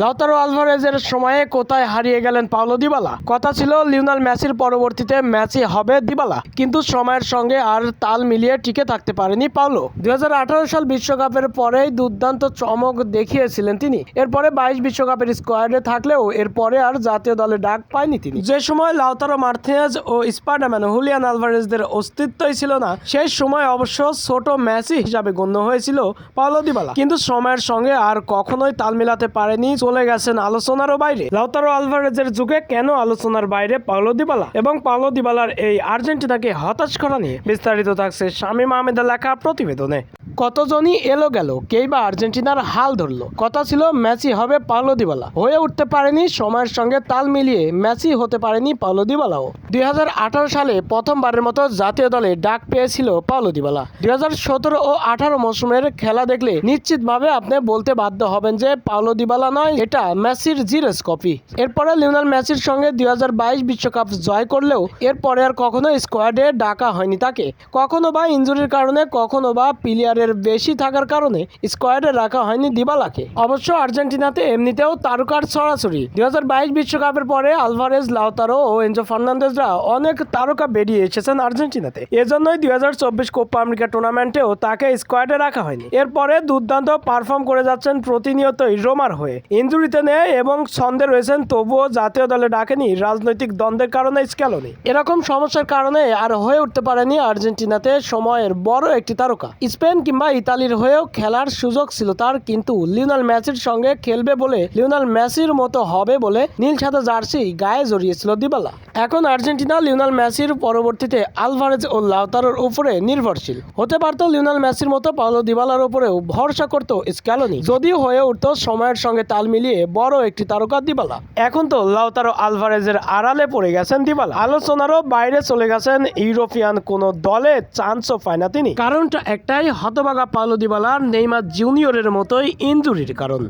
Lautaro আলভারেজের সময়ে কোথায় হারিয়ে গেলেন পাওলো দিবালা? কথা ছিল লিওনাল মেসির পরবর্তীতে ম্যাচই হবে দিবালা, কিন্তু সময়ের সঙ্গে আর তাল মিলিয়ে টিকে থাকতে পারেনি পাওলো। দু হাজার আঠারো সাল বিশ্বকাপের পরেই দুর্দান্ত চমক দেখিয়েছিলেন তিনি। এরপরে বাইশ বিশ্বকাপের স্কোয়াডে থাকলেও এরপরে আর জাতীয় দলে ডাক পায়নি তিনি। যে সময় লাউতারো মার্থেজ ও স্পাইডারম্যান হুলিয়ান আলভারেজদের অস্তিত্বই ছিল না, সেই সময় অবশ্য ছোট ম্যাচই হিসাবে গণ্য হয়েছিল পাওলো দিবালা। কিন্তু সময়ের সঙ্গে আর কখনোই তাল মিলাতে পারেনি চলে গেছেন আলোচনারও বাইরে। লাউতারো আলভারেজের যুগে কেন আলোচনার বাইরে পাওলো দিবালা এবং পাওলো দিবালার এই আর্জেন্টিনাকে হতাশ করা নিয়ে বিস্তারিত থাকছে শামীম আহমেদের লেখা প্রতিবেদনে। কতজনই এলো গেল, কেই বা আর্জেন্টিনার হাল ধরলো। কথা ছিল ম্যাচই হবে পাওলো দিবালা। হয়ে উঠতে পারেনি, সময়ের সঙ্গে তাল মিলিয়ে ম্যাচই হতে পারেনি পাওলো দিবালাও। দু হাজার আঠারো সালে প্রথমবারের মতো জাতীয় দলে ডাক পেয়েছিল পাওলো দিবালা। দু হাজার সতেরো ও আঠারো মৌসুমের খেলা দেখলে নিশ্চিতভাবে আপনি বলতে বাধ্য হবেন যে পাওলো দিবালা নয়, এটা মেসির জিরেস কপি। এরপরে লিওনাল মেসির সঙ্গে দুই বিশ্বকাপ জয় করলেও এরপরে আর কখনো স্কোয়াডে ডাকা হয়নি তাকে। কখনো বা ইনজুরির কারণে, কখনো বা প্লেয়ারের বেশি থাকার কারণে স্কোয়াডে রাখা হয়নি দিবালাকে। অবশ্য আর্জেন্টিনাতে এমনিতেও তারকার ছড়াছড়ি দুই বিশ্বকাপের পরে আলভারেজ, লাউতারো ও এনজো ফার্নান্দেজরা অনেক তারকা বেরিয়ে এসেছেন আর্জেন্টিনাতে। এজন্যই দুই হাজার চব্বিশ কোপা আমেরিকা টুর্নামেন্টেও তাকে স্কোয়াডে রাখা হয়নি। এরপরে দুর্দান্ত পারফর্ম করে যাচ্ছেন প্রতিনিয়তই রোমার হয়ে। ইঞ্জুরিতে নেয় এবং ছন্দে রয়েছেন, তবুও জাতীয় দলে ডাকেনি রাজনৈতিক দ্বন্দ্বের কারণে স্কেলনি এরকম সমস্যার কারণে আর হয়ে উঠতে পারেনি আর্জেন্টিনাতে সময়ের বড় একটি তারকা। স্পেন কিংবা ইতালির হয়েও খেলার সুযোগ ছিল তার, কিন্তু লিওনাল মেসির সঙ্গে খেলবে বলে লিওনাল মেসির মতো হবে বলে নীল সাদা জার্সি গায়ে জড়িয়েছিল দিবালা। এখন আর্জেন্টিনা লিওনাল মেসির পরবর্তীতে আলভারেজ ও লাউতারোর উপরে নির্ভরশীল। হতে পারত লিওনাল মেসির মতো পাওলো দিবালার উপরেও ভরসা করত স্ক্যালোনি। যদিও হয়ে উঠত সময়ের সঙ্গে তাল মিলিয়ে বড় একটি তারকা দিবালা। এখন তো লাউতারো আলভারেজের আড়ালে পড়ে গেছেন দিবালা। আলোচনারও বাইরে চলে গেছেন ইউরোপিয়ান কোন দলে চান্সও পায় না তিনি। কারণটা একটাই হতবাগা পাওলো দিবালা নেইমার জুনিয়রের মতোই ইঞ্জুরির কারণ।